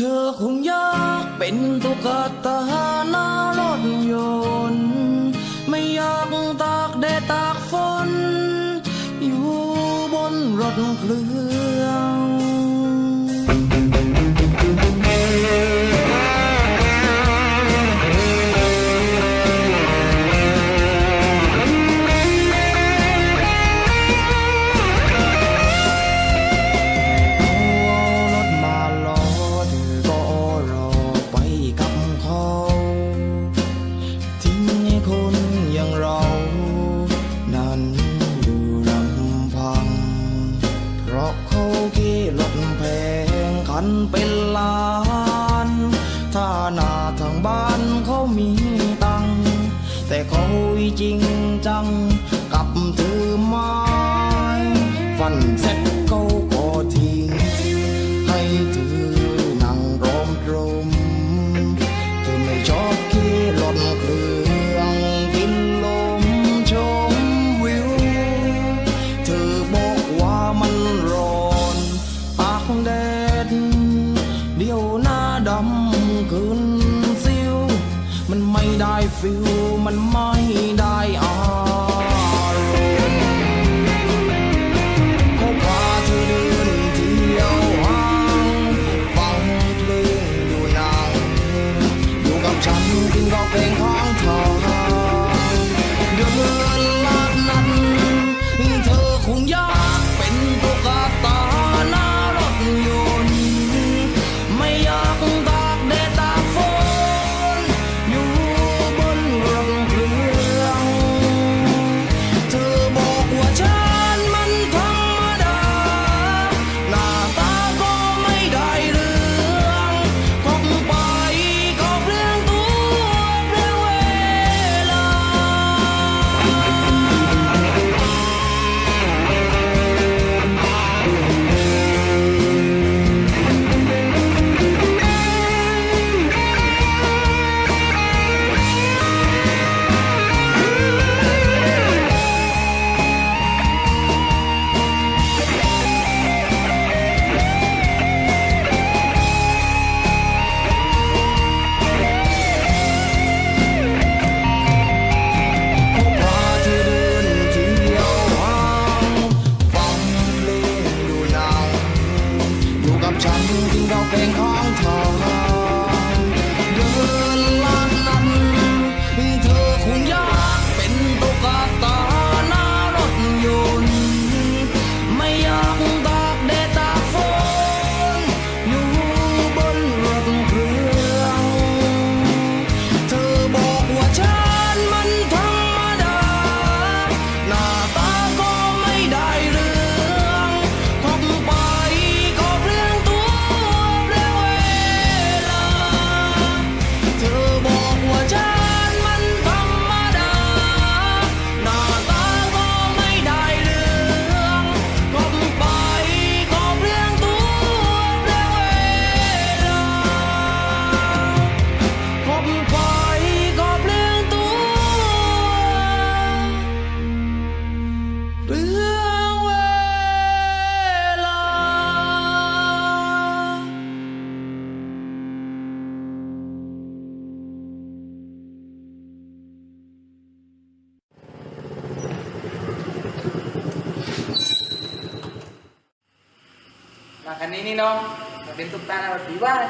ธอคงอยากเป็นตุกตาหน้ารถยนต์ ไม่อยากตากแดดตากฝน อยู่บนรถเคลื่อน ที่ลดแพงคันเป็นล้าน ถ้านาทางบ้านเขามีตัง แต่เขาจริงจังกับถือไม้ ฟันเสร็จเขา ฟิวมันไม่ makan ini dong, bentuk tanah berdibar.